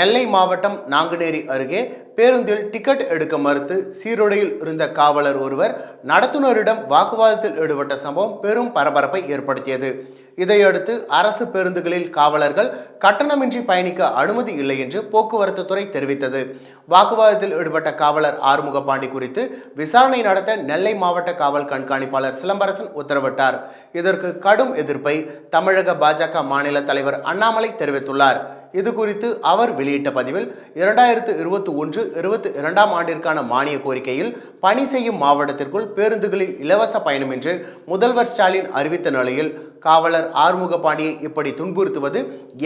Nellai மாவட்டம் நாங்குநேரி அருகே பேருந்தில் டிக்கெட் எடுக்க மறுத்து சீருடையில் இருந்த காவலர் ஒருவர் நடத்துனரிடம் வாக்குவாதத்தில் ஈடுபட்ட சம்பவம் பெரும் பரபரப்பை ஏற்படுத்தியது. இதையடுத்து அரசு பேருந்துகளில் காவலர்கள் கட்டணமின்றி பயணிக்க அனுமதி இல்லை என்று போக்குவரத்து துறை தெரிவித்தது. வாக்குவாதத்தில் ஈடுபட்ட காவலர் ஆறுமுக பாண்டி குறித்து விசாரணை நடத்த நெல்லை மாவட்ட காவல் கண்காணிப்பாளர் சிலம்பரசன் உத்தரவிட்டார். இதற்கு கடும் எதிர்ப்பை தமிழக பாஜக மாநில தலைவர் அண்ணாமலை தெரிவித்துள்ளார். இது குறித்து அவர் வெளியிட்ட பதிவில் இரண்டாயிரத்து இருபத்தி ஒன்று இருபத்தி இரண்டாம் ஆண்டிற்கான மானிய கோரிக்கையில் பணி செய்யும் மாவட்டத்திற்குள் பேருந்துகளில் இலவச பயணம் என்று முதல்வர் ஸ்டாலின் அறிவித்த நிலையில் காவலர் ஆறுமுக பாண்டியை இப்படி துன்புறுத்துவது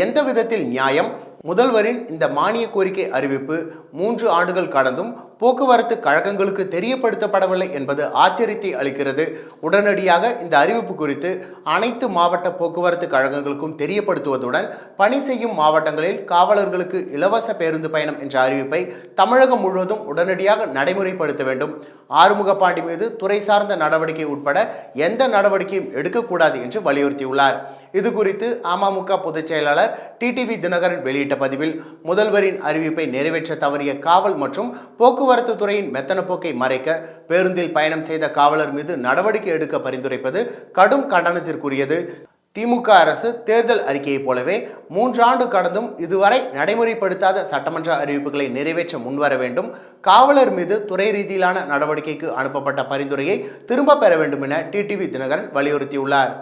எந்த விதத்தில் நியாயம்? முதல்வரின் இந்த மானிய கோரிக்கை அறிவிப்பு மூன்று ஆண்டுகள் கடந்தும் போக்குவரத்து கழகங்களுக்கு தெரியப்படுத்தப்படவில்லை என்பது ஆச்சரியத்தை அளிக்கிறது. உடனடியாக இந்த அறிவிப்பு குறித்து அனைத்து மாவட்ட போக்குவரத்து கழகங்களுக்கும் தெரியப்படுத்துவதுடன் பணி செய்யும் மாவட்டங்களில் காவலர்களுக்கு இலவச பேருந்து பயணம் என்ற அறிவிப்பை தமிழகம் முழுவதும் உடனடியாக நடைமுறைப்படுத்த வேண்டும். ஆறுமுகப்பாண்டி மீது துறை சார்ந்த நடவடிக்கை உட்பட எந்த நடவடிக்கையும் எடுக்கக்கூடாது என்று வலியுறுத்தியுள்ளார். இது குறித்து அமமுக பொதுச் செயலாளர் டிடிவி தினகரன் வெளியிட்ட பதிவில் முதல்வரின் அறிவிப்பை நிறைவேற்ற தவறிய காவல் மற்றும் போக்குவரத்து துறையின் மெத்தன போக்கை மறைக்க பேருந்தில் பயணம் செய்த காவலர் மீது நடவடிக்கை எடுக்க பரிந்துரைப்பது கடும் கண்டனத்திற்குரியது. திமுக அரசு தேர்தல் அறிக்கையைப் போலவே மூன்றாண்டு கடந்தும் இதுவரை நடைமுறைப்படுத்தாத சட்டமன்ற அறிவிப்புகளை நிறைவேற்ற முன்வர வேண்டும். காவலர் மீது துறை ரீதியிலான நடவடிக்கைக்கு அனுப்பப்பட்ட பரிந்துரையை திரும்ப பெற வேண்டும் என டிடிவி தினகரன் வலியுறுத்தியுள்ளார்.